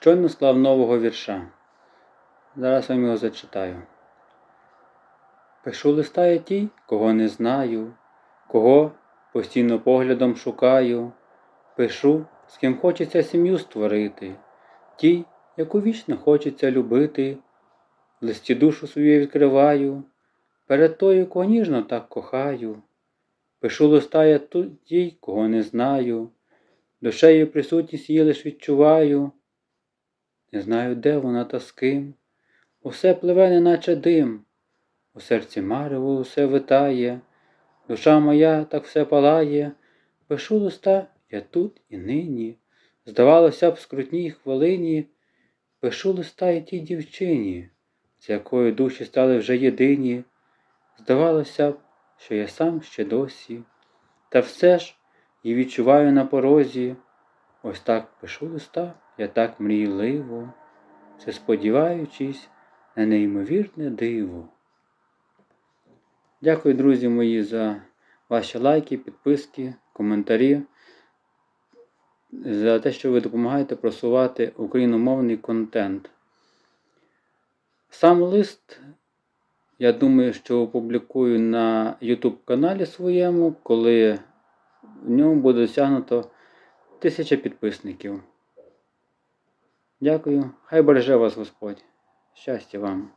Щойно склав нового вірша. Зараз вам його зачитаю. Пишу листа я тій, кого не знаю, кого постійно поглядом шукаю. Пишу, з ким хочеться сім'ю створити, тій, яку вічно хочеться любити. Листі душу свою відкриваю, перед тою, кого ніжно так кохаю. Пишу листа я тій, кого не знаю, душею присутність її лиш відчуваю. Не знаю, де вона та з ким. Усе пливе, неначе дим. У серці марево усе витає, душа моя так все палає. Пишу листа я тут і нині. Здавалося б, в скрутній хвилині. Пишу листа і тій дівчині, з якою душі стали вже єдині. Здавалося б, що я сам ще досі, та все ж і відчуваю на порозі. Ось так пишу листа, я так мрійливо, все сподіваючись на неймовірне диво. Дякую, друзі мої, за ваші лайки, підписки, коментарі, за те, що ви допомагаєте просувати україномовний контент. Сам лист, я думаю, що опублікую на YouTube каналі своєму, коли в ньому буде досягнуто тисяча підписників. Дякую. Хай береже вас Господь. Щастя вам.